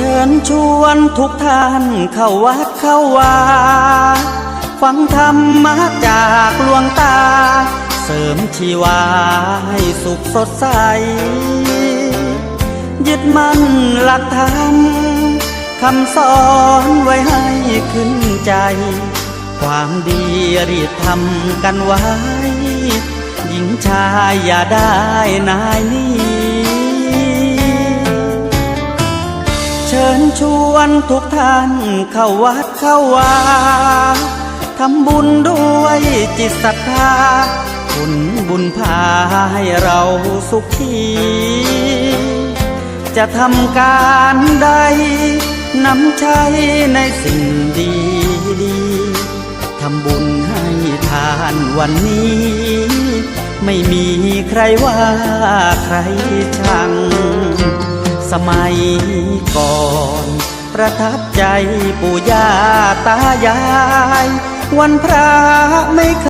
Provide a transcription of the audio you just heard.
เชิญชวนทุกท่านเข้าวัดเข้าวาฟังธรรมะจากหลวงตา เสริมชีวาให้สุขสดใส ยึดมั่นหลักธรรมคำสอนไว้ให้ขึ้นใจ ความดีรีบทำกันไว้ หญิงชายอย่าได้นายนี้ ญชวนทุกท่านเข้าวัดเข้าวาทำบุญด้วยจิตศรัทธาบุญบุญพาให้เราสุขีจะทำการใดนำใช้ในสิ่งดีดีทำบุญให้ทานวันนี้ ไม่มีใครว่าใครชัง สมัยก่อน ประทับใจปู่ย่าตายาย วันพระไม่เคย